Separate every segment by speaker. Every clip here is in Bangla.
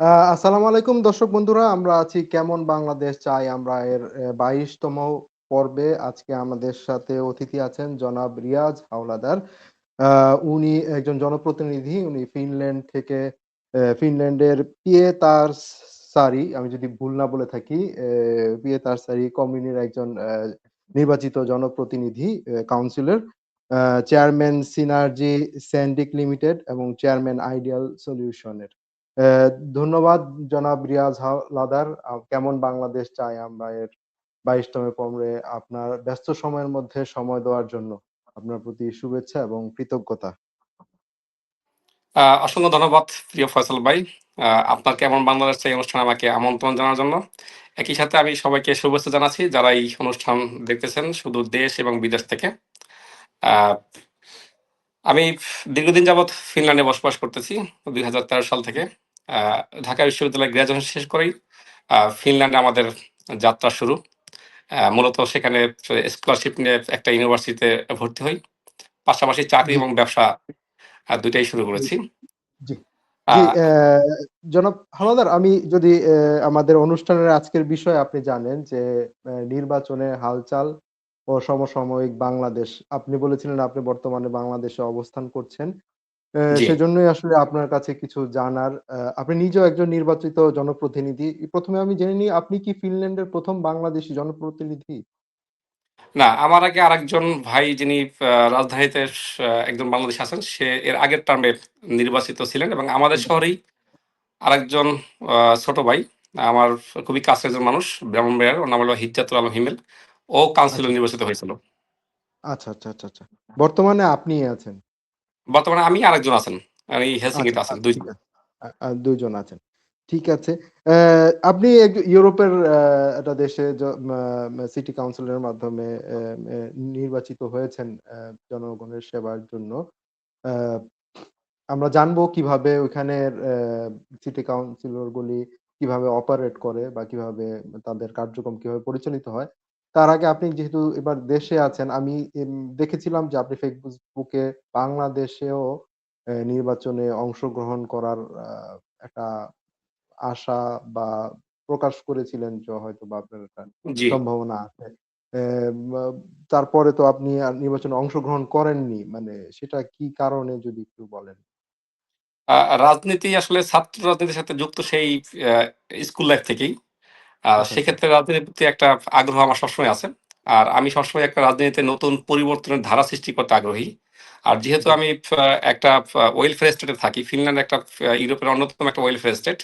Speaker 1: আসসালামু আলাইকুম দর্শক বন্ধুরা। আমরা আছি কেমন বাংলাদেশ চাই আমরা এর এ ২২ তম পর্বে আজকে আমাদের সাথে অতিথি আছেন জনাব রিয়াজ হাওলাদার। উনি একজন জনপ্রতিনিধি। উনি ফিনল্যান্ড থেকে ফিনল্যান্ডের পিয়েতারসারি আমি যদি ভুল না বলে থাকি, এ পিয়েতারসারি কমিউনির একজন নির্বাচিত জনপ্রতিনিধি councillor. Chairman synergy Sandic limited এবং চেয়ারম্যান আইডিয়াল সলিউশন এর। এ ধন্যবাদ জনাব রিয়াজ হাওলাদার। আ কেমন বাংলাদেশ চাই আমরা এর ২২ তম পর্বে আপনার ব্যস্ত সময়ের মধ্যে সময় দেওয়ার জন্য আপনার প্রতি শুভেচ্ছা এবং কৃতজ্ঞতা।
Speaker 2: অসংখ্য ধন্যবাদ প্রিয় ফয়সাল ভাই। আপনার কেমন বাংলাদেশ চাই অনুষ্ঠানে আমাকে আমন্ত্রণ জানার জন্য। একই সাথে আমি সবাইকে শুভেচ্ছা জানাচ্ছি যারা এই অনুষ্ঠান দেখতেছেন শুধু দেশ এবং বিদেশ থেকে। আমি দীর্ঘদিন যাবৎ ফিনল্যান্ডে বসবাস করতেছি ২০১৩ সাল থেকে। ঢাকা বিশ্ববিদ্যালয়ে গ্র্যাজুয়েশন শেষ করেই ফিনল্যান্ডে আমাদের যাত্রা শুরু। মূলত সেখানে স্কলারশিপ নিয়ে একটা ইউনিভার্সিটিতে ভর্তি হই। পাশাপাশি চাকরি এবং ব্যবসা আ ২ টাই শুরু করেছি।
Speaker 1: জনাব হাওলাদার আমি যদি আমাদের অনুষ্ঠানের আজকের বিষয় আপনি জানেন যে নির্বাচনের হালচাল ও সমসাময়িক বাংলাদেশ। আপনি বলেছিলেন আপনি বর্তমানে বাংলাদেশে অবস্থান করছেন। সেজন্যই আসলে আপনার কাছে কিছু জানার। আপনি নিজেও একজন নির্বাচিত জনপ্রতিনিধি। প্রথমে আমি জেনে নিই আপনি কি ফিনল্যান্ডের প্রথম বাংলাদেশী জনপ্রতিনিধি?
Speaker 2: না, আমার আগে আরেকজন ভাই যিনি রাজধানীতে একজন বাংলাদেশ আছেন। সে এর আগের টার্মে নির্বাচিত ছিলেন এবং আমাদের শহরেই আরেকজন ছোট ভাই, আমার খুবই কাছের একজন মানুষ ব্রাহ্মণবাড়িয়ার। ওর নাম হলো হিজ্জাতুল আলম হিমেল। ও কাউন্সিলর
Speaker 1: আচ্ছা।
Speaker 2: নির্বাচিত হয়েছিল।
Speaker 1: আচ্ছা, আচ্ছা, আচ্ছা, আচ্ছা। বর্তমানে আপনিই আছেন।
Speaker 2: বর্তমানে আমি আরেকজন আছেন। হেলসিংকিতে আছেন
Speaker 1: আচ্ছা
Speaker 2: ২
Speaker 1: ঠিক
Speaker 2: জন।
Speaker 1: আছে। আ আ ২ জন আছেন। ঠিক আছে। আপনি ইউরোপের একটা দেশে সিটি কাউন্সিলের মাধ্যমে নির্বাচিত হয়েছেন জনগণের সেবার জন্য। আমরা জানব কীভাবে ওইখানের অ্যা সিটি কাউন্সিলর গুলি কীভাবে অপারেট করে বা কীভাবে তাদের কার্যক্রম কীভাবে পরিচালিত হয়। তার আগে আপনি যেহেতু এবার দেশে আছেন, আমি দেখেছিলাম যে আপনি এ বাংলাদেশেও নির্বাচনে অংশগ্রহণ করার একটা আশা বা প্রকাশ করেছিলেন যে হয়তোবা আপনার একটা সম্ভাবনা আছে। তারপরে তো আপনি নির্বাচনে অংশগ্রহণ করেননি। মানে সেটা কি কারণে যদি একটু বলেন?
Speaker 2: রাজনীতি আসলে ছাত্র রাজনীতির সাথে যুক্ত সেই স্কুল লাইফ থেকেই। আ
Speaker 1: আচ্ছা, আচ্ছা।
Speaker 2: সেক্ষেত্রে রাজনীতির প্রতি একটা আগ্রহ আমার সবসময় আছে। আর আমি সবসময় একটা রাজনীতিতে নতুন পরিবর্তনের ধারা সৃষ্টি করতে আগ্রহী। আর যেহেতু
Speaker 1: জি,
Speaker 2: আমি ফা একটা ফা ওয়েলফেয়ার স্টেটে থাকি, ফিনল্যান্ড একটা ফা ইউরোপের অন্যতম একটা ওয়েলফেয়ার স্টেট।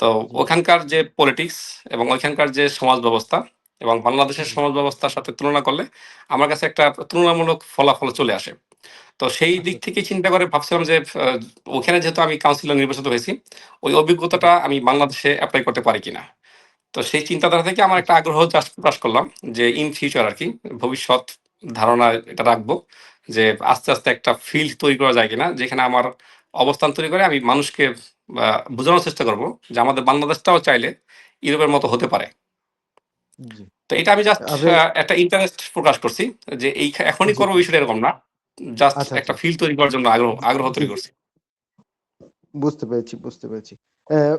Speaker 2: তো
Speaker 1: জি,
Speaker 2: ওখানকার যে পলিটিক্স এবং ওইখানকার যে সমাজ ব্যবস্থা এবং বাংলাদেশের
Speaker 1: জি।
Speaker 2: সমাজ ব্যবস্থার সাথে তুলনা করলে আমার কাছে একটা তুলনামূলক ফলাফল চলে আসে। তো সেই
Speaker 1: আচ্ছা,
Speaker 2: দিক। থেকে চিন্তা করে ভাবছিলাম যে ফা ওখানে যেহেতু আমি কাউন্সিলর নির্বাচিত হয়েছি, ওই অভিজ্ঞতাটা আমি বাংলাদেশে এপ্লাই করতে পারি কিনা। তো সেই চিন্তাধারা থেকে আমার একটা আগ্রহ প্রকাশ করলাম যে ইন ফিউচার আর কি ভবিষ্যৎ ধারণা এটা রাখব। যে আস্তে, আস্তে একটা ফিল্ড তৈরি করা যায় কিনা যেখানে আমার অবস্থান তৈরি করে আমি মানুষকে বোঝানোর চেষ্টা করব যে আমাদের বাংলাদেশটাও চাইলে ইউরোপের মতো হতে পারে। তো এটা আমি জাস্ট একটা ইন্টারেস্ট প্রকাশ করছি যে এই এখনই করব বিষয়টা এরকম না। জাস্ট
Speaker 1: আচ্ছা,
Speaker 2: একটা
Speaker 1: আচ্ছা।
Speaker 2: ফিল্ড তৈরি করার জন্য আগ্রহ আগ্রহ তৈরি করছি।
Speaker 1: বুঝতে পেরেছি, বুঝতে পেরেছি।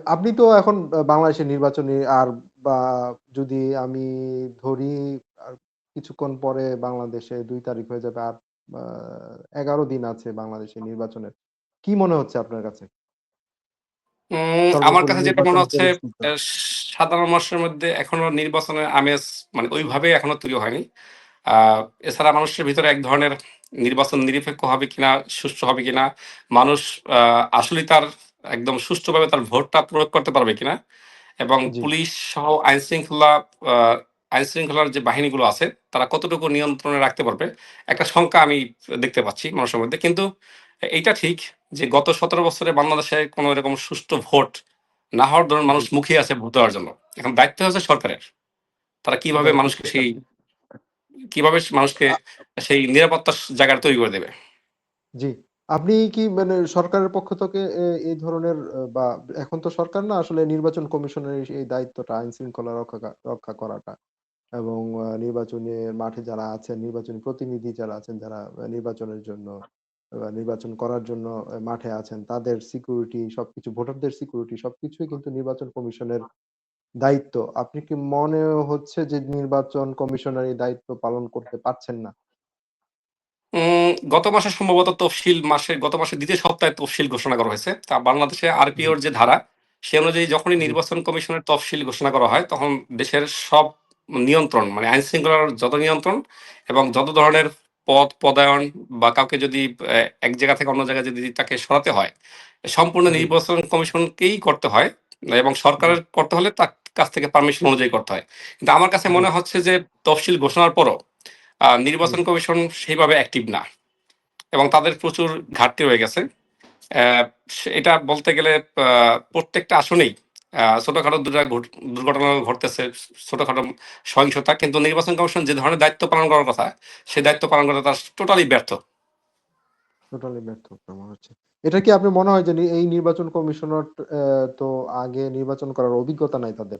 Speaker 1: আপনি তো এখন বাংলাদেশের নির্বাচনী আর বা যদি আমি ধরি আর কিছুক্ষণ পরে বাংলাদেশে দুই তারিখ হয়ে যাবে। আর ১১ দিন আছে বাংলাদেশের নির্বাচনের। কি মনে হচ্ছে আপনার কাছে?
Speaker 2: আমার কাছে যেটা মনে হচ্ছে সাধারণ মানুষের মধ্যে এখনও নির্বাচনের আমেজ মানে ওইভাবে এখনও তৈরি হয়নি। এছাড়া মানুষের ভিতরে এক ধরনের নির্বাচন নিরপেক্ষ হবে কিনা, সুস্থ হবে কিনা, মানুষ আ আসলেই তার একদম সুষ্ঠুভাবে তার ভোটটা প্রয়োগ করতে পারবে কিনা এবং পুলিশ সহ আইনশৃঙ্খলা আ আইনশৃঙ্খলার যে বাহিনীগুলো আছে তারা কতটুকু নিয়ন্ত্রণে রাখতে পারবে, একটা শঙ্কা আমি দেখতে পাচ্ছি মানুষের মধ্যে। কিন্তু এইটা ঠিক যে গত ১৭ বছরে বাংলাদেশে কোন এরকম সুষ্ঠু ভোট না হওয়ার দরুন মানুষ মুখিয়ে আছে ভোট দেওয়ার জন্য। এখন দায়িত্ব হচ্ছে সরকারের। তারা কীভাবে মানুষকে সেই কীভাবে মানুষকে সেই নিরাপত্তার স জায়গাটা তৈরি করে দেবে।
Speaker 1: জি। আপনি কি মানে সরকারের পক্ষ থেকে এই ধরনের বা এখন তো সরকার না আসলে নির্বাচন কমিশনের এই দায়িত্বটা আইন শৃঙ্খলা রক্ষা রক্ষা করাটা এবং নির্বাচনের মাঠে যারা আছেন, নির্বাচনী প্রতিনিধি যারা আছেন যারা নির্বাচনের জন্য নির্বাচন করার জন্য মাঠে আছেন তাদের সিকিউরিটি সবকিছু ভোটারদের সিকিউরিটি সবকিছুই কিন্তু নির্বাচন কমিশনের দায়িত্ব। আপনি কি মনে হচ্ছে যে নির্বাচন কমিশনার এই দায়িত্ব পালন করতে পারছেন না?
Speaker 2: গত মাসে সম্ভবত তফসিল মাসে গত মাসের দ্বিতীয় সপ্তাহে তফসিল ঘোষণা করা হয়েছে। তা বাংলাদেশে। আরপিওর যে ধারা, সে অনুযায়ী যখনই নির্বাচন কমিশনের তফসিল ঘোষণা করা হয়, তখন দেশের সব নিয়ন্ত্রণ মানে আইন-শৃঙ্খলার যত নিয়ন্ত্রণ এবং যত ধরনের পদ, পদায়ন বা কাউকে যদি এক জায়গা থেকে অন্য জায়গায় যদি তাকে সরাতে হয়, সম্পূর্ণ নির্বাচন কমিশনকেই করতে হয় এবং সরকারের করতে হলে তার কাছ থেকে পারমিশন অনুযায়ী করতে হয়। কিন্তু আমার কাছে মনে হচ্ছে যে তফসিল ঘোষণার পরও। নির্বাচন কমিশন সেইভাবে অ্যাক্টিভ না এবং তাদের প্রচুর ঘাটতি রয়ে গেছে। এটা বলতে গেলে প্রত্যেকটা আসনেই ছোটখাটো দুটা দুর্ঘটনা ঘটতেছে, ছোটখাটো সহিংসতা। কিন্তু নির্বাচন কমিশন যে ধরনের দায়িত্ব পালন করার কথা, সেই দায়িত্ব পালন করা তার টোটালি ব্যর্থ।
Speaker 1: টোটালি ব্যর্থ মনে হচ্ছে। এটা কি আপনার মনে হয় যে এই নির্বাচন কমিশনার তো আগে নির্বাচন করার অভিজ্ঞতা নাই তাদের।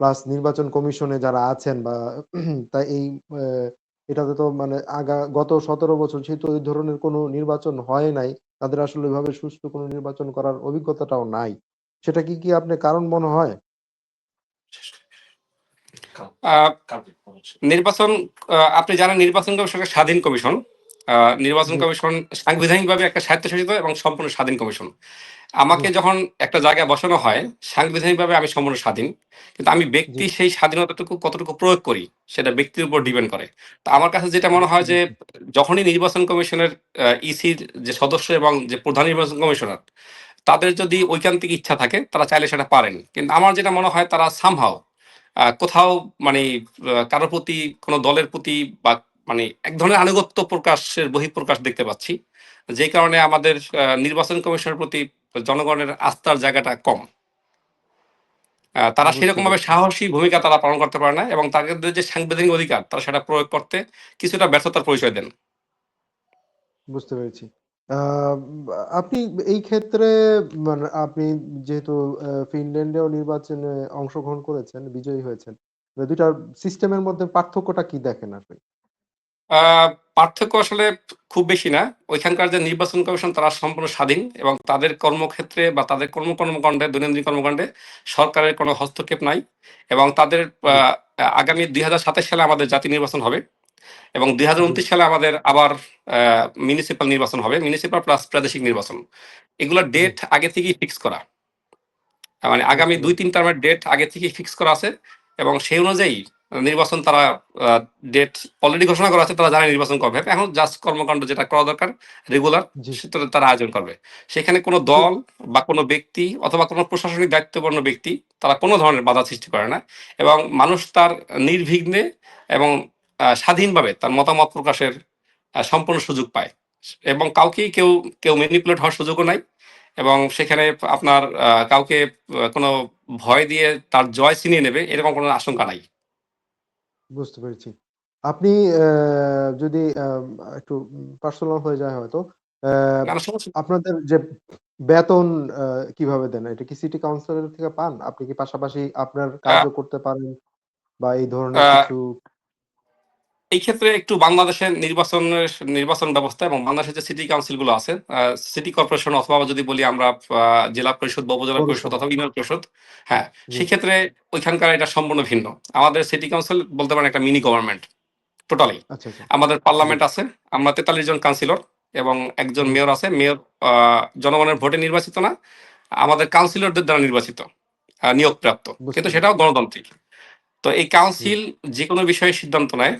Speaker 1: প্লাস নির্বাচন কমিশনে যারা আছেন বা তা এই এটাতে তো মানে আগা গত ১৭ বছর যেহেতু এই ধরনের কোনো নির্বাচন হয় নাই, তাদের আসলে ওইভাবে সুষ্ঠু কোনো নির্বাচন করার অভিজ্ঞতাটাও নাই। সেটা কি, কি আপনার কারণ মনে হয়?
Speaker 2: নির্বাচন আপনি জানেন নির্বাচন কমিশন একটা স্বাধীন কমিশন। নির্বাচন কমিশন সাংবিধানিকভাবে একটা স্বায়ত্তশাসিত এবং সম্পূর্ণ স্বাধীন কমিশন। আমাকে যখন একটা জায়গায় বসানো হয়, সাংবিধানিকভাবে আমি সম্পূর্ণ স্বাধীন। কিন্তু আমি ব্যক্তি। সেই স্বাধীনতাটুকু কতটুকু প্রয়োগ করি, সেটা ব্যক্তির উপর ডিপেন্ড করে। তো আমার কাছে যেটা মনে হয় যে, যখনই নির্বাচন কমিশনের ইসির যে সদস্য এবং যে প্রধান নির্বাচন কমিশনার, তাদের যদি ঐকান্তিক ইচ্ছা থাকে, তারা চাইলে সেটা পারেন। কিন্তু আমার যেটা মনে হয় তারা সামহাও কোথাও মানে কারোর প্রতি কোন দলের প্রতি বা মানে এক ধরনের আনুগত্য প্রকাশের বহিঃপ্রকাশ দেখতে পাচ্ছি। যে কারণে আমাদের নির্বাচন কমিশনের প্রতি জনগণের আস্থার জায়গাটা কম। তারা সেরকমভাবে সাহসী ভূমিকা তারা পালন করতে পারে না এবং তাদের যে সাংবিধানিক অধিকার, তারা সেটা প্রয়োগ করতে কিছুটা ব্যর্থতার পরিচয় দেন।
Speaker 1: বুঝতে পেরেছি। আপনি এই ক্ষেত্রে মানে আপনি যেহেতু ফিনল্যান্ডেও নির্বাচনে অংশগ্রহণ করেছেন, বিজয়ী হয়েছেন। ২ টার সিস্টেমের মধ্যে পার্থক্যটা কি দেখেন আপনি?
Speaker 2: পার্থক্য আসলে খুব বেশি না। ওইখানকার যে নির্বাচন কমিশন তারা সম্পূর্ণ স্বাধীন এবং তাদের কর্মক্ষেত্রে বা তাদের কর্ম কর্মকান্ডে দৈনন্দিন কর্মকাণ্ডে সরকারের কোনো হস্তক্ষেপ নাই এবং তাদের। আগামী ২০২৭ সালে আমাদের জাতীয় নির্বাচন হবে এবং
Speaker 1: দুই হাজার
Speaker 2: ২০২৯ সালে আমাদের আবার মিউনিসিপাল নির্বাচন হবে। মিউনিসিপাল প্লাস প্রাদেশিক নির্বাচন। এগুলোর ডেট আগে থেকেই ফিক্স করা। মানে আগামী
Speaker 1: দুই
Speaker 2: ২-৩ টার্মের ডেট আগে থেকেই ফিক্স করা আছে এবং সেই অনুযায়ী নির্বাচন তারা ডেট অলরেডি ঘোষণা করা আছে। তারা জানে নির্বাচন কবে হবে। এখন জাস্ট কর্মকাণ্ড যেটা করা দরকার রেগুলার সেটা তারা আয়োজন করবে। সেখানে কোনো দল বা কোনো ব্যক্তি অথবা কোনো প্রশাসনিক দায়িত্বপূর্ণ ব্যক্তি তারা কোনো ধরনের বাধা সৃষ্টি করে না এবং মানুষ তার নির্বিঘ্নে এবং স্বাধীনভাবে তার মতামত প্রকাশের সম্পূর্ণ সুযোগ পায়। এবং কাউকেই কেউ, কেউ ম্যানিপুলেট হওয়ার সুযোগও নাই এবং সেখানে আপনার কাউকে কোনো ভয় দিয়ে তার জয় ছিনিয়ে নেবে এরকম কোনো আশঙ্কা নাই।
Speaker 1: বুঝতে পেরেছি। আপনি যদি একটু পার্সোনাল হয়ে যায় হয়তো। আপনাদের যে বেতন কীভাবে দেন? এটা কি সিটি কাউন্সিলর থেকে পান? আপনি কি পাশাপাশি আপনার কাজও করতে পারেন বা এই ধরনের কিছু?
Speaker 2: এই ক্ষেত্রে একটু বাংলাদেশের নির্বাচনের নির্বাচন ব্যবস্থা এবং বাংলাদেশের যে সিটি কাউন্সিলগুলো আছে, সিটি কর্পোরেশন অথবা যদি বলি আমরা জেলা পরিষদ বা উপজেলা পরিষদ অথবা ইউনিয়ন পরিষদ, হ্যাঁ, সেক্ষেত্রে ওইখানকার এটা সম্পূর্ণ ভিন্ন। আমাদের সিটি কাউন্সিল বলতে পারেন একটা মিনি গভর্নমেন্ট টোটালি। আমাদের পার্লামেন্ট আছে। আমরা ৪৩ জন কাউন্সিলর এবং একজন মেয়র আছে। মেয়র জনগণের ভোটে নির্বাচিত না। আমাদের কাউন্সিলরদের দ্বারা নির্বাচিত। নিয়োগপ্রাপ্ত। কিন্তু সেটাও গণতান্ত্রিক। তো এই। কাউন্সিল যেকোনো বিষয়ে সিদ্ধান্ত নেয়।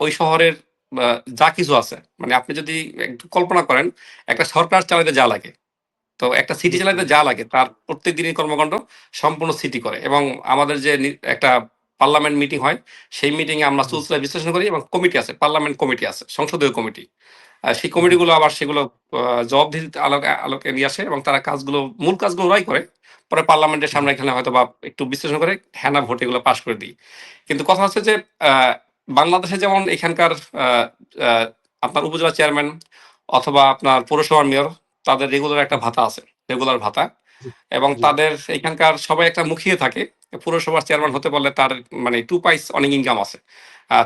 Speaker 2: ওই শহরের যা কিছু আছে। মানে আপনি যদি একটু কল্পনা করেন, একটা সরকার চালাতে যা লাগে। তো একটা সিটি চালাতে যা লাগে তার প্রত্যেক দিনের কর্মকাণ্ড সম্পূর্ণ সিটি করে এবং আমাদের যে একটা পার্লামেন্ট মিটিং হয়, সেই মিটিংয়ে আমরা। চুলচেরা বিশ্লেষণ করি এবং কমিটি আছে, পার্লামেন্ট কমিটি আছে, সংসদীয় কমিটি। সেই কমিটিগুলো আবার সেগুলো আ জবাবদিহির আলোকে আলোকে নিয়ে আসে এবং তারা কাজগুলো মূল কাজগুলো ওরাই করে। পরে পার্লামেন্টের সামনে এখানে হয়তো বা একটু বিশ্লেষণ করে হ্যাঁ, না ভোটে এগুলো পাশ করে দিই কিন্তু কথা হচ্ছে যে বাংলাদেশে যেমন এখানকার আপনার উপজেলা চেয়ারম্যান অথবা আপনার পৌরসভার মেয়র তাদের রেগুলার একটা ভাতা আছে। রেগুলার ভাতা। এবং তাদের এখানকার সবাই একটা মুখিয়ে থাকে পৌরসভার চেয়ারম্যান হতে পারলে তার মানে টু পাইস অনেক ইনকাম আছে।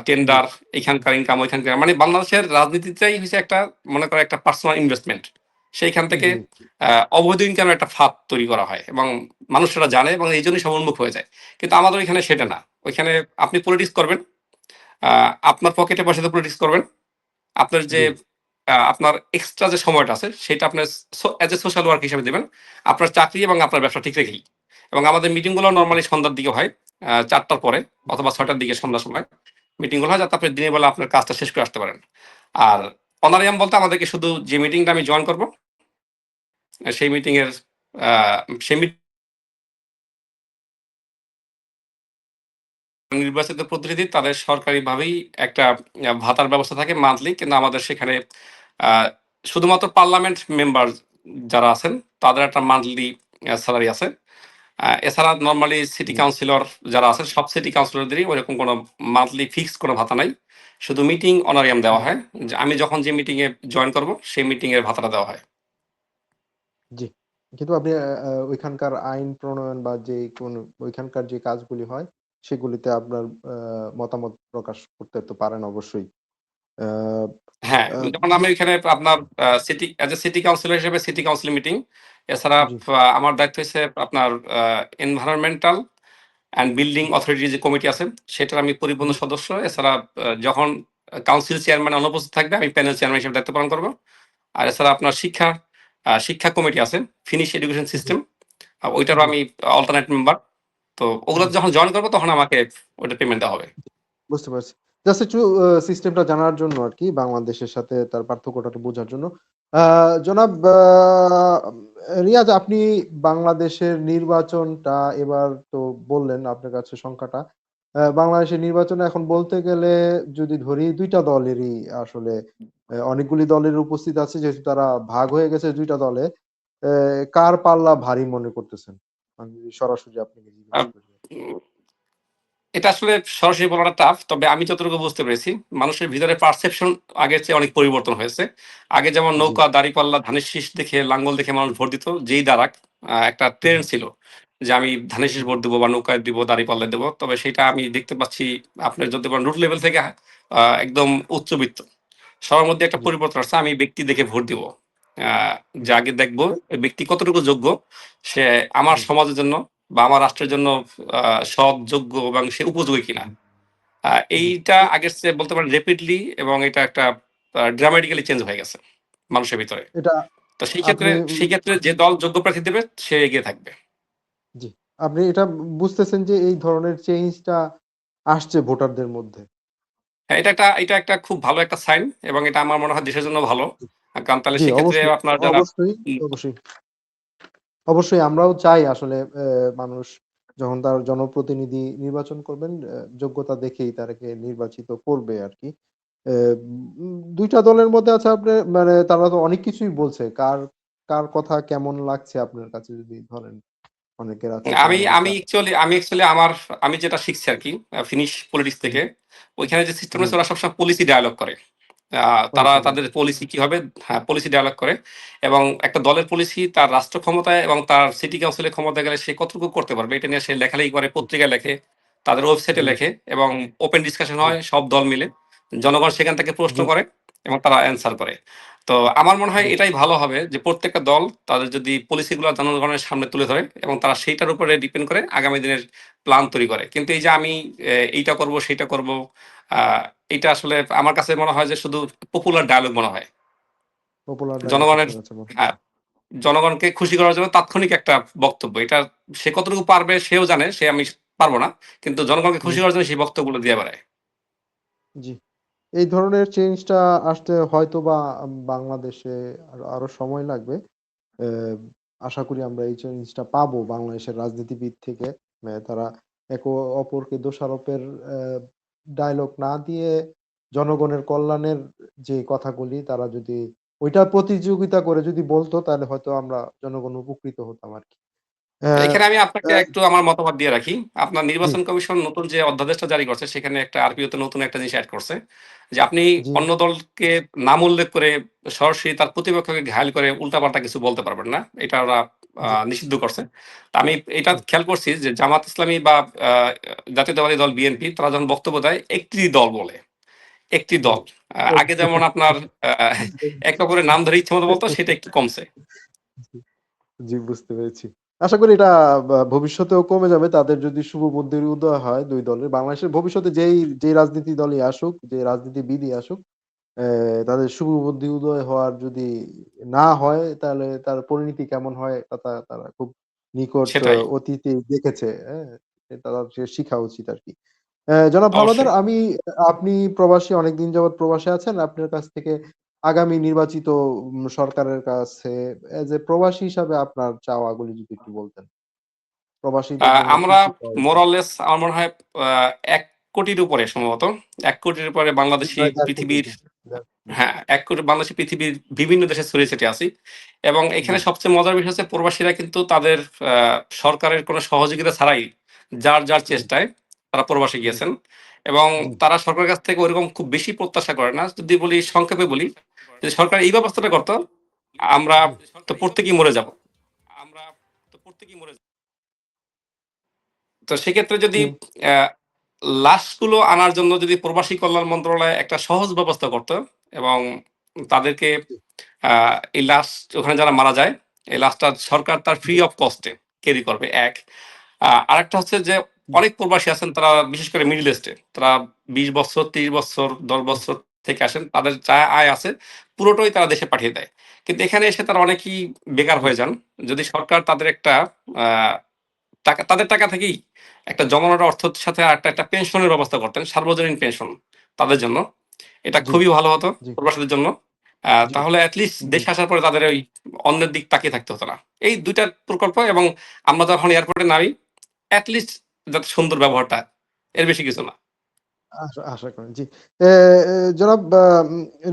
Speaker 2: টেন্ডার এখানকার ইনকাম ওইখানকার মানে বাংলাদেশের রাজনীতিটাই হচ্ছে একটা মনে করো একটা পার্সোনাল ইনভেস্টমেন্ট সেইখান থেকে আহ, অবৈধ ইনকামের একটা ফাঁদ তৈরি করা হয় এবং মানুষরা জানে এবং এই জন্যই সব উন্মুখ হয়ে যায়। কিন্তু আমাদের ওইখানে সেটা না। ওইখানে আপনি পলিটিক্স করবেন আপনার পকেটে পয়সা পয়সাতে পলিটিক্স করবেন। আপনার যে আপনার এক্সট্রা যে সময়টা আছে সেটা আপনার অ্যাজ এ সোশ্যাল ওয়ার্ক হিসেবে দেবেন। আপনার চাকরি এবং আপনার ব্যবসা ঠিক রেখেই। এবং আমাদের মিটিংগুলো নর্মালি সন্ধ্যার দিকে হয় চারটার পরে অথবা ছয়টার দিকে সন্ধ্যার সময় মিটিংগুলো হয় যাতে আপনি দিনের বেলা আপনার কাজটা শেষ করে আসতে পারেন। আর অনারিয়াম বলতে আমাদেরকে শুধু যে মিটিংটা আমি জয়েন করব সেই মিটিংয়ের সেই নির্বাচিত প্রতিনিধি তাদের সরকারিভাবেই একটা ভাতার ব্যবস্থা থাকে মান্থলি। কিন্তু আমাদের সেখানে শুধুমাত্র পার্লামেন্ট মেম্বার যারা আছেন তাদের একটা মান্থলি স্যালারি আছে। এছাড়া নর্মালি সিটি কাউন্সিলর যারা আছেন সব সিটি কাউন্সিলরদেরই ওইরকম কোনো মান্থলি ফিক্স কোনো ভাতা নাই। শুধু মিটিং অনারিয়াম দেওয়া হয়। যে আমি যখন যে মিটিং এ জয়েন করব সেই মিটিং এর ভাতাটা দেওয়া হয়।
Speaker 1: জি। কিন্তু আপনি ওইখানকার আইন প্রণয়ন বা যে কোন ওইখানকার যে কাজগুলি হয় সেগুলিতে আপনার মতামত প্রকাশ করতে তো পারেন অবশ্যই।
Speaker 2: হ্যাঁ আমি এখানে আপনার city as a city councillor হিসেবে সিটি কাউন্সিল মিটিং এছাড়া আমার দায়িত্ব হচ্ছে আপনার এনভায়রনমেন্টাল অ্যান্ড বিল্ডিং অথরিটি যে কমিটি আছে সেটার আমি পরিপূর্ণ সদস্য। এছাড়া যখন কাউন্সিল চেয়ারম্যান অনুপস্থিত থাকবে আমি প্যানেল চেয়ারম্যান হিসেবে দায়িত্ব পালন করব। আর এছাড়া আপনার শিক্ষা শিক্ষা কমিটি আছে ফিনিশ এডুকেশন সিস্টেম ওইটারও আমি অল্টারনেট মেম্বার তো ওগুলো যখন জয়েন করব তখন আমাকে ওইটা পেমেন্ট দেওয়া হবে।
Speaker 1: বুঝতে পারছি। জাস্ট একটু সিস্টেমটা জানার জন্য আর কি, বাংলাদেশের সাথে তার পার্থক্যটা বোঝার জন্য। জনাব রিয়াজ, আপনি বাংলাদেশের নির্বাচনটা এবার তো বললেন আপনার কাছে সংখ্যাটা। বাংলাদেশের নির্বাচনে এখন বলতে গেলে যদি ধরি, দুইটা দলেরই আসলে অনেকগুলি দলের উপস্থিত আছে, যেহেতু তারা ভাগ হয়ে গেছে দুইটা দলে। কার পাল্লা ভারী মনে করতেছেন? সরাসরি আপনাকে
Speaker 2: এটা আসলে সরাসরি বলাটা টাফ তবে আমি যতটুকু বুঝতে পেরেছি মানুষের ভিতরে পারসেপশন আগের চেয়ে অনেক পরিবর্তন হয়েছে। আগে যেমন নৌকা দাড়িপাল্লা ধানের শীষ দেখে লাঙ্গল দেখে মানুষ ভোট দিত যেই আহ, একটা ট্রেন্ড ছিল যে আমি ধানের শীষ ভোট দেবো বা নৌকায় দিব দাড়িপাল্লা দেবো। তবে সেটা আমি দেখতে পাচ্ছি আপনার যদি রুট লেভেল থেকে আহ, একদম উচ্চবিত্ত সবার মধ্যে একটা পরিবর্তন আসছে আমি ব্যক্তি দেখে ভোট দিব। আহ, যে আগে দেখব ব্যক্তি কতটুকু যোগ্য সে আমার সমাজের জন্য বা আমার রাষ্ট্রের জন্য আহ, সৎ যোগ্য এবং সে উপযোগী কিনা। এইটা আগের চেয়ে বলতে পারেন রেপিডলি এবং এটা একটা ড্রামাটিক্যালি চেঞ্জ হয়ে গেছে মানুষের ভিতরে। তো সেই ক্ষেত্রে সেই ক্ষেত্রে যে দল যোগ্য প্রার্থী দেবে সে এগিয়ে থাকবে।
Speaker 1: জি আপনি এটা বুঝতেছেন যে এই ধরনের চেঞ্জটা আসছে ভোটারদের মধ্যে।
Speaker 2: হ্যাঁ এটা একটা এটা একটা খুব ভালো একটা সাইন এবং এটা আমার মনে হয় দেশের জন্য ভালো। কারণ তাহলে সেক্ষেত্রে আপনার যারা
Speaker 1: অবশ্যই আমরাও চাই আসলে মানুষ যখন তার জনপ্রতিনিধি নির্বাচন করবেন যোগ্যতা দেখেই তাকে নির্বাচিত করবে আর কি। দুইটা দলের মধ্যে আছে আপনার মানে তারা তো অনেক কিছুই বলছে। কার কার কথা কেমন লাগছে আপনার কাছে যদি ধরেন অনেকের আছে
Speaker 2: আমি আমি অ্যাকচুয়ালি আমি অ্যাকচুয়ালি আমার আমি যেটা শিখছি আর কি ফিনিশ পলিটিক্স থেকে ওইখানে যে সিস্টেম আছে ওরা সবসময় পলিসি ডায়ালগ করে। তারা তাদের পলিসি কি হবে হ্যাঁ পলিসি ডায়ালগ করে এবং একটা দলের পলিসি তার রাষ্ট্র ক্ষমতায় এবং তার সিটি কাউন্সিলের ক্ষমতা গেলে সে কতটুকু করতে পারবে এটা নিয়ে সে লেখালেখি করে পত্রিকায় লেখে তাদের ওয়েবসাইটে লেখে এবং ওপেন ডিসকাশন হয় সব দল মিলে। জনগণ সেখান থেকে প্রশ্ন করে এবং তারা অ্যান্সার করে। তো আমার মনে হয় এটাই ভালো হবে যে প্রত্যেকটা দল তাদের যদি পলিসিগুলো জনগণের সামনে তুলে ধরে এবং তারা সেইটার উপরে ডিপেন্ড করে আগামী দিনের প্ল্যান তৈরি করে। কিন্তু এই যে আমি এইটা করব সেইটা করব আহ, এটা আসলে আমার কাছে মনে হয় যে শুধু পপুলার ডায়ালগ মনে হয়। জনগণের
Speaker 1: আপনার কাছে মনে হয়।
Speaker 2: জনগণকে খুশি করার জন্য তাৎক্ষণিক একটা বক্তব্য। এটা সে কতটুকু পারবে সেও জানে সে আমি পারব না কিন্তু জনগণকে খুশি করার জন্য সেই বক্তব্যগুলো দিয়ে বেড়ায়।
Speaker 1: জি। এই ধরনের চেঞ্জটা আসতে হয়তো বা বাংলাদেশে আরও আরও সময় লাগবে। আশা করি আমরা এই চেঞ্জটা পাবো বাংলাদেশের রাজনীতিবিদ থেকে। তারা এক অপরকে দোষারোপের ডায়লগ না দিয়ে জনগণের কল্যাণের যে কথাগুলি তারা যদি ওইটা প্রতিযোগিতা করে যদি বলতো তাহলে হয়তো আমরা জনগণ উপকৃত হতাম আর কি। আহ,
Speaker 2: এখানে আমি আপনাকে একটু আমার মতামত দিয়ে রাখি। আপনার নির্বাচন কমিশন নতুন যে অধ্যাদেশটা জারি করছে সেখানে একটা আরপিওতে নতুন একটা জিনিস অ্যাড করছে যে আপনি অন্য দলকে নাম উল্লেখ করে সরাসরি তার প্রতিপক্ষকে ঘায়াল করে উল্টাপাল্টা কিছু বলতে পারবেন না। এটা ওরা। নিষিদ্ধ করছে। তো আমি এটা খেয়াল করছি যে জামাত ইসলামী বা জাতীয়তাবাদী দল বিএনপি তারা যখন বক্তব্য দেয় একটি দল বলে। একটি দল। আগে যেমন আপনার একে অপরের নাম ধরে ইচ্ছামত বলতো সেটা একটু কমছে।
Speaker 1: জি, বুঝতে পেরেছি। আশা করি এটা ভবিষ্যতেও কমে যাবে তাদের যদি শুভ বুদ্ধির উদয় হয় দুই দলের। বাংলাদেশের ভবিষ্যতে যেই যেই রাজনীতি দলই আসুক, যে রাজনীতিবিদই আসুক, তাদের শুভ বুদ্ধি উদয় হওয়ার যদি না হয় তাহলে তার পরিণতি কেমন হয় তা তারা খুব নিকট অ
Speaker 2: সেটাই।
Speaker 1: অতীতেই দেখেছে? এটা শিখা উচিত আরকি। অ্যা জনাব হাওলাদার আমি আপনি প্রবাসী অনেকদিন যাবৎ প্রবাসে আছেন। আপনার কাছ থেকে আগামী নির্বাচিত সরকারের কাছে এজ এ প্রবাসী হিসাবে আপনার চাওয়াগুলি যদি একটু বলতেন। প্রবাসী
Speaker 2: আমরা
Speaker 1: কি চাওয়া
Speaker 2: মোর
Speaker 1: উচিত?
Speaker 2: অর লেস আমার মনে হয় ১ কোটির উপরে সম্ভবত। এক কোটির উপরে বাংলাদেশী
Speaker 1: প্রায় ১.৫ কোটি
Speaker 2: পৃথিবীর
Speaker 1: জি, ১.৫ কোটি।
Speaker 2: হ্যাঁ, এক কোটি বাংলাদেশী পৃথিবীর বিভিন্ন দেশে ছড়িয়ে ছিটিয়ে আছি। এবং এখানে সবচেয়ে মজার বিষয় হচ্ছে প্রবাসীরা কিন্তু তাদের সরকারের কোনো সহযোগিতা ছাড়াই যার, যার চেষ্টায় তারা প্রবাসে। গিয়েছেন। এবং তারা সরকারের কাছ থেকে ঐরকম খুব বেশি প্রত্যাশা করে না। যদি বলি সংক্ষেপে বলি, যদি সরকার এই ব্যবস্থাটা করত, আমরা
Speaker 1: জি।
Speaker 2: তো প্রত্যেকেই মরে যাব। তো সেক্ষেত্রে যদি লাশগুলো আনার জন্য যদি প্রবাসী কল্যাণ মন্ত্রণালয় একটা সহজ ব্যবস্থা করত এবং তাদেরকে। এই লাশ ওখানে যারা মারা যায়, এই লাশটা সরকার তার ফ্রি অফ কস্টে ক্যারি করবে ১ আ আরেকটা হচ্ছে যে অনেক প্রবাসী আছেন তারা বিশেষ করে মিডিল ইস্টে। তারা ২০ বছর, ৩০ বছর, ১০
Speaker 1: জি।
Speaker 2: বছর থেকে আসেন। তাদের যা আয় আছে পুরোটাই তারা দেশে পাঠিয়ে দেয়। কিন্তু এখানে এসে তারা অনেকেই বেকার হয়ে যান। যদি সরকার তাদের একটা টাকা তাদের টাকা থেকেই একটা জমানোর অর্থের সাথে আরেকটা একটা পেনশনের ব্যবস্থা করতেন। সার্বজনীন পেনশন তাদের জন্য। এটা খুবই ভালো হতো প্রবাসীদের জন্য। তাহলে এট লিস্ট দেশে আসার পরে তাদের ওই অন্যের দিক তাকিয়ে থাকতে হতো না। এই দুইটা প্রকল্প এবং আমরা যখন এয়ারপোর্টে নামি এট লিস্ট যাতে সুন্দর ব্যবহারটা, এর বেশি কিছু না।
Speaker 1: আশা করেন, জি। জনাব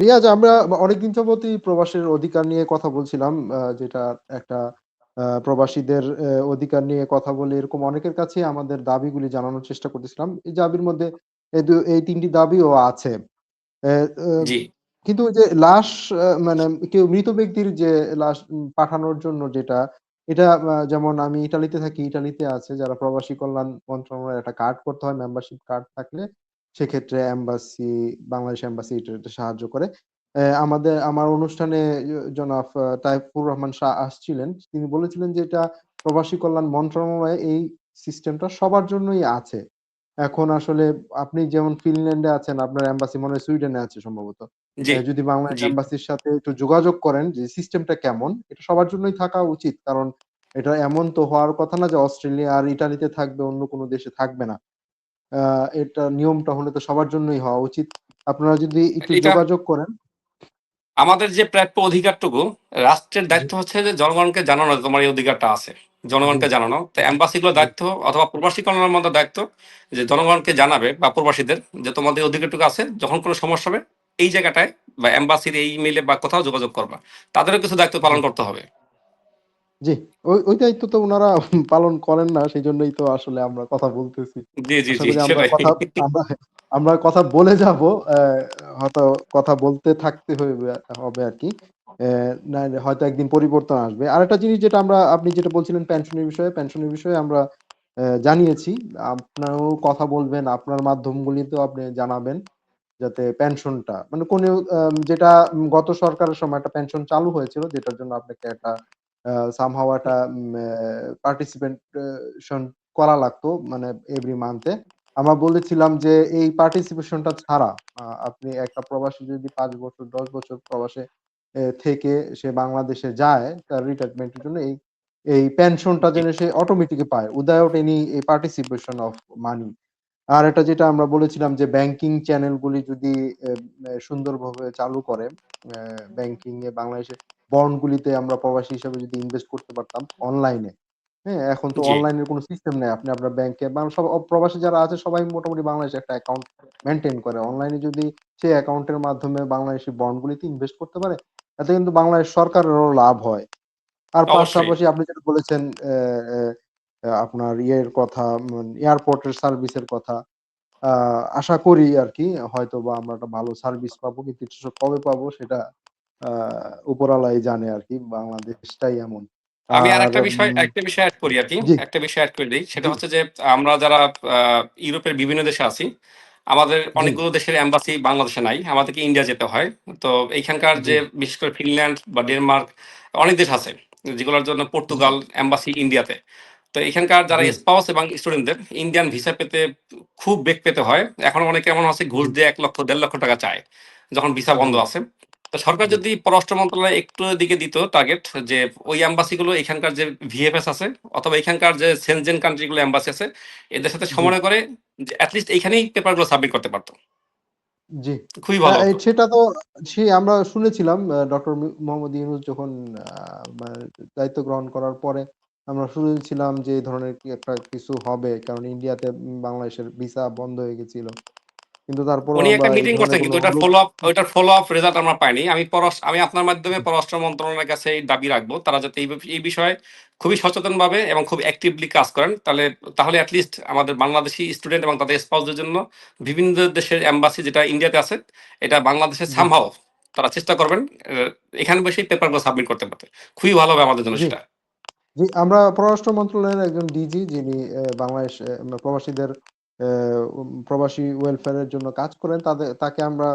Speaker 1: রিয়াজ আমরা অনেকদিন যাবতই প্রবাসের অধিকার নিয়ে কথা বলছিলাম। যেটা একটা প্রবাসীদের অধিকার নিয়ে কথা বলে এরকম অনেকের কাছেই আমাদের দাবিগুলি জানানোর চেষ্টা করতেছিলাম। এই দাবির মধ্যে এই তিনটি দাবিও আছে। কিন্তু যে লাশ মানে কেউ মৃত ব্যক্তির যে লাশ পাঠানোর জন্য যেটা, এটা যেমন আমি ইটালিতে থাকি, ইটালিতে আছে যারা প্রবাসী কল্যাণ মন্ত্রণালয়ের একটা কার্ড করতে হয়, মেম্বারশিপ কার্ড থাকলে সেক্ষেত্রে এম্বাসি, বাংলাদেশ এম্বাসি এটাতে সাহায্য করে। আমাদের আমার অনুষ্ঠানে জনাব তাইফুর রহমান শাহ আসছিলেন। তিনি বলেছিলেন যে এটা প্রবাসী কল্যাণ মন্ত্রণালয়ে এই সিস্টেমটা সবার জন্যই আছে। এখন আসলে আপনি যেমন ফিনল্যান্ডে আছেন, আপনার এম্বাসি মনে হয় সুইডেনে আছে সম্ভবত। যদি বাংলাদেশ এম্বাসির সাথে একটু যোগাযোগ করেন যে সিস্টেমটা কেমন? এটা সবার জন্যই থাকা উচিত। কারণ এটা এমন তো হওয়ার কথা না যে অস্ট্রেলিয়া আর ইটালিতে থাকবে, অন্য কোনো দেশে থাকবে না। এটা নিয়মটা হলে তো সবার জন্যই হওয়া উচিত। আপনারা যদি একটু যোগাযোগ করেন
Speaker 2: আমাদের যে প্রাপ্য অধিকারটুকু, রাষ্ট্রের দায়িত্ব হচ্ছে যে জনগণকে জানানো তোমার এই অধিকারটা আছে। জনগণকে জানানো। তো
Speaker 1: অ্যাম্বাসিগুলোর
Speaker 2: দায়িত্ব অথবা প্রবাসী কল্যাণ মধ্যে দায়িত্ব যে জনগণকে জানাবে বা প্রবাসীদের যে তোমাদের এই অধিকারটুকু আছে। যখন কোনো সমস্যা হবে এই জায়গাটায় বা অ্যাম্বাসির এই মেলে বা কোথাও যোগাযোগ করবা। তাদেরও কিছু দায়িত্ব পালন করতে হবে।
Speaker 1: জি, ওই ওই দায়িত্ব তো ওনারা পালন করেন না। সেজন্যই তো আসলে আমরা কথা বলতেছি।
Speaker 2: জি, জি, জি,
Speaker 1: আমরা কথা আমরা আমরা কথা বলে যাব। হয়তো কথা বলতে থাকতে হবে আর কি হয়তো একদিন পরিবর্তন আসবে। আরেকটা জিনিস যেটা আমরা আপনি যেটা বলছিলেন পেনশনের বিষয়ে, পেনশনের বিষয়ে আমরা জানিয়েছি। আপনারও কথা বলবেন, আপনার মাধ্যমগুলিতেও আপনি জানাবেন। যাতে পেনশনটা মানে কোন যেটা গত সরকারের সময় একটা পেনশন চালু হয়েছিল যেটার জন্য আপনাকে একটা আ সামহাউ একটা অ্যা করা লাগতো মানে এভরি মান্থ। আমরা বলেছিলাম যে এই পার্টিসিপেশনটা ছাড়া আপনি একটা প্রবাসী যদি ৫ বছর ১০ বছর প্রবাসে থেকে সে বাংলাদেশে যায় তার রিটায়ারমেন্ট এর জন্য এই, এই পেনশনটা যেন সে অটোমেটিক পায় without any participation of money. আর এটা যেটা আমরা বলেছিলাম যে ব্যাংকিং চ্যানেল গুলি যদি সুন্দরভাবে চালু করে, ব্যাংকিং এ বাংলাদেশে বন্ড গুলিতে আমরা প্রবাসী হিসেবে যদি ইনভেস্ট করতে পারতাম অনলাইনে। হ্যাঁ? এখন তো। অনলাইনের কোন সিস্টেম নাই। আপনি আপনার ব্যাংকে বা সব প্রবাসী যারা আছে সবাই মোটামুটি বাংলাদেশে একটা অ্যাকাউন্ট মেইনটেইন করে। অনলাইনে যদি সেই অ্যাকাউন্টের মাধ্যমে বাংলাদেশী বন্ড গুলিতে ইনভেস্ট করতে পারে, তাতে কিন্তু বাংলাদেশ সরকারেরও লাভ হয়। আর পাশাপাশি আপনি যেটা বলেছেন আপনার ইয়ের কথা এয়ারপোর্টের সার্ভিসের কথা। আশা করি আর কি হয়তো বা আমরা একটা ভালো সার্ভিস পাবো। কিন্তু কবে পাবো সেটা আ উপরওয়ালাই জানে আরকি। বাংলাদেশটাই এমন।
Speaker 2: আমি
Speaker 1: আর
Speaker 2: আরেকটা বিষয় একটা বিষয় এড করি আরকি।
Speaker 1: জি।
Speaker 2: একটা বিষয় এড করে দেই। সেটা হচ্ছে যে আমরা যারা ইউরোপের বিভিন্ন দেশে আছি, আমাদের অনেকগুলো দেশের এম্বাসি বাংলাদেশে নাই। আমাদেরকে ইন্ডিয়া যেতে হয়। তো এইখানকার যে বিশেষ করে ফিনল্যান্ড বা ডেনমার্ক অনেক দেশ আছে। যেগুলোর জন্য পর্তুগাল এম্বাসি ইন্ডিয়াতে। তো এখানকার যারা স্পাউস এবং স্টুডেন্টদের ইন্ডিয়ান ভিসা পেতে খুব বেগ পেতে হয়। এখন অনেকে এমন আছে ঘুষ। দিয়ে ১ লক্ষ দেড় লক্ষ টাকা চায়। যখন ভিসা বন্ধ আছে। তো সরকার যদি পররাষ্ট্র মন্ত্রণালয় একটু এদিকে দিত টার্গেট যে ওই এম্বাসি গুলো এখানকার যে ভিএফএস আছে অথবা এখানকার যে সেনজেন কান্ট্রি গুলো এম্বাসি আছে এদের সাথে সমন্বয় করে যে এট এইখানেই পেপারগুলো সাবমিট করতে পারত।
Speaker 1: জি।
Speaker 2: খুবই ভালো
Speaker 1: সেটা তো সেই আমরা শুনেছিলাম ডক্টর মোহাম্মদ ইউনূস যখন দায়িত্ব গ্রহণ করার পরে আমরা শুনেছিলাম যে এই ধরনের একটা কিছু হবে। কারণ ইন্ডিয়াতে বাংলাদেশের ভিসা বন্ধ হয়ে গেছিল। কিন্তু তারপরেও
Speaker 2: উনি একটা মিটিং করছেন কিন্তু follow up follow up result আমরা পাইনি। আমি পরস আমি আপনার মাধ্যমে পররাষ্ট্র মন্ত্রণালয়ের কাছে এই দাবি রাখব। তারা যাতে এই বিষয়ে খুবই সচেতনভাবে এবং খুব অ্যাক্টিভলি কাজ করেন। তাহলে তাহলে এট লিস্ট আমাদের বাংলাদেশী স্টুডেন্ট এবং তাদের স্পাউস দের জন্য বিভিন্ন দেশের এম্বাসি যেটা ইন্ডিয়াতে আছে, এটা বাংলাদেশে
Speaker 1: জি।
Speaker 2: সামহাউ তারা চেষ্টা করবেন এখানে বসেই পেপারগুলো সাবমিট করতে পারতে। খুবই ভালো হবে আমাদের জন্য সেটা।
Speaker 1: জি, আমরা পররাষ্ট্র মন্ত্রণালয়ের একজন ডিজি যিনি বাংলাদেশ প্রবাসীদের প্রবাসী ওয়েলফেয়ার এর জন্য কাজ করেন। তাদের তাকে আমরা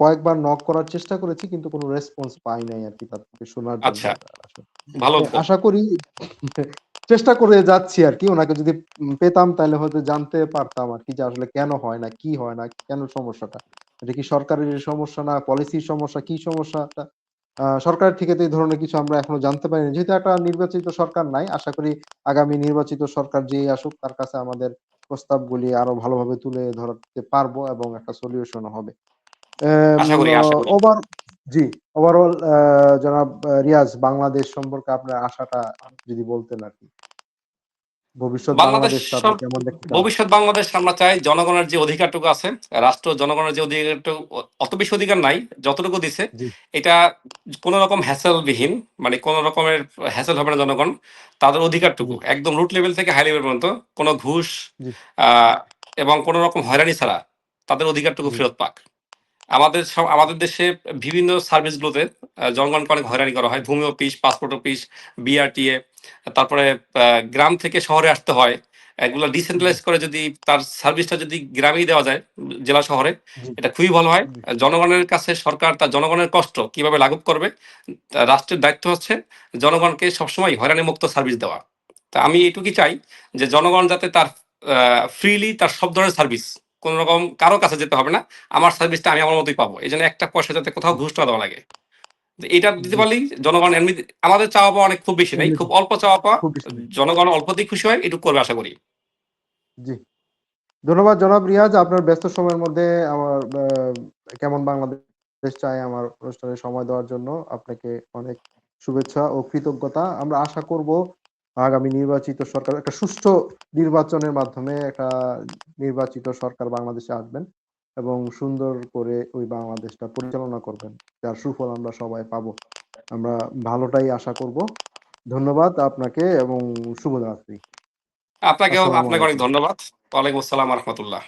Speaker 1: কয়েকবার নক করার চেষ্টা করেছি কিন্তু কোনো রেসপন্স পাই নাই আরকি তার থেকে শোনার জন্য।
Speaker 2: আচ্ছা। ভালো
Speaker 1: আশা করি চেষ্টা করে যাচ্ছি আরকি। ওনাকে যদি পেতাম তাইলে হয়তো জানতে পারতাম আর কি যে আসলে কেন হয় না, কি হয় না, কেন সমস্যাটা? এটা কি সরকারের সমস্যা না পলিসির সমস্যা, কি সমস্যাটা? আ সরকারের থেকে তো এই ধরনের কিছু আমরা এখনও জানতে পারিনি। যেহেতু একটা নির্বাচিত সরকার নাই, আশা করি আগামী নির্বাচিত সরকার যেই আসুক তার কাছে আমাদের প্রস্তাবগুলি আরও ভালোভাবে তুলে ধরতে পারব এবং একটা সলিউশন হবে। ওভার জি, ওভারঅল আহ জনাব রিয়াজ বাংলাদেশ সম্পর্কে আপনার আশাটা যদি বলতেন আরকি। ভবিষ্যৎ
Speaker 2: বাংলাদেশ? ভবিষ্যৎ বাংলাদেশ আমরা চাই জনগণের যে অধিকারটুকু আছে, রাষ্ট্র জনগণের যে অধিকারটুকু অত বেশি অধিকার নাই, যতটুকু দিছে এটা কোন রকম হ্যাসেল বিহীন মানে কোন রকমের হ্যাসেল হবে না জনগণ। তাদের অধিকারটুকু একদম রুট লেভেল থেকে হাই লেভেল পর্যন্ত কোন ঘুষ। এবং কোন রকম হয়রানি ছাড়া তাদের অধিকারটুকু। ফেরত পাক। আমাদের আমাদের দেশে বিভিন্ন সার্ভিস গুলোতে আ জনগণকে অনেক হয়রানি করা হয়। ভূমি অফিস, পাসপোর্ট অফিস, বিআরটিএ তারপরে গ্রাম থেকে শহরে আসতে হয়। এগুলা। ডিসেন্ট্রালাইজ করে যদি তার সার্ভিসটা যদি গ্রামেই দেওয়া যায়, জেলা শহরে এটা খুবই ভালো হয়। জনগণের কাছে সরকার তার জনগণের কষ্ট কীভাবে লাঘব করবে, রাষ্ট্রের দায়িত্ব হচ্ছে জনগণকে সবসময় হয়রানি মুক্ত সার্ভিস দেওয়া। তা আমি এটুকুই চাই যে জনগণ যাতে তার ফ্রিলি তার সব ধরনের সার্ভিস কোন রকম কারও কাছে যেতে হবে না। আমার সার্ভিসটা আমি আমার মতোই পাবো। এজন্য একটা পয়সা যাতে কোথাও। ঘুষ না দেওয়া লাগে। এটা দিতে। পারলেই জনগণ আমাদের চাওয়া পাওয়া অনেক খুব বেশি নাই। খুব অল্প চাওয়া পাওয়া। জনগণ অল্পতেই খুশি হয় এটুক করবে আশা করি।
Speaker 1: জি। ধন্যবাদ জনাব রিয়াজ। আপনার ব্যস্ত সময়ের মধ্যে আমার কেমন বাংলাদেশ চাই আমার অনুষ্ঠানে সময় দেওয়ার জন্য আপনাকে অনেক শুভেচ্ছা ও কৃতজ্ঞতা। আমরা আশা করব আগামী নির্বাচিত সরকার একটা সুষ্ঠু নির্বাচনের মাধ্যমে একটা নির্বাচিত সরকার বাংলাদেশে আসবেন এবং সুন্দর করে ওই বাংলাদেশটা পরিচালনা করবেন। যার সুফল আমরা সবাই পাব আমরা ভালোটাই আশা করব। ধন্যবাদ আপনাকে এবং শুভরাত্রি।
Speaker 2: আপনাকেও আপনাকে অনেক ধন্যবাদ। ওয়ালাইকুম আসসালাম রাহমাতুল্লাহ।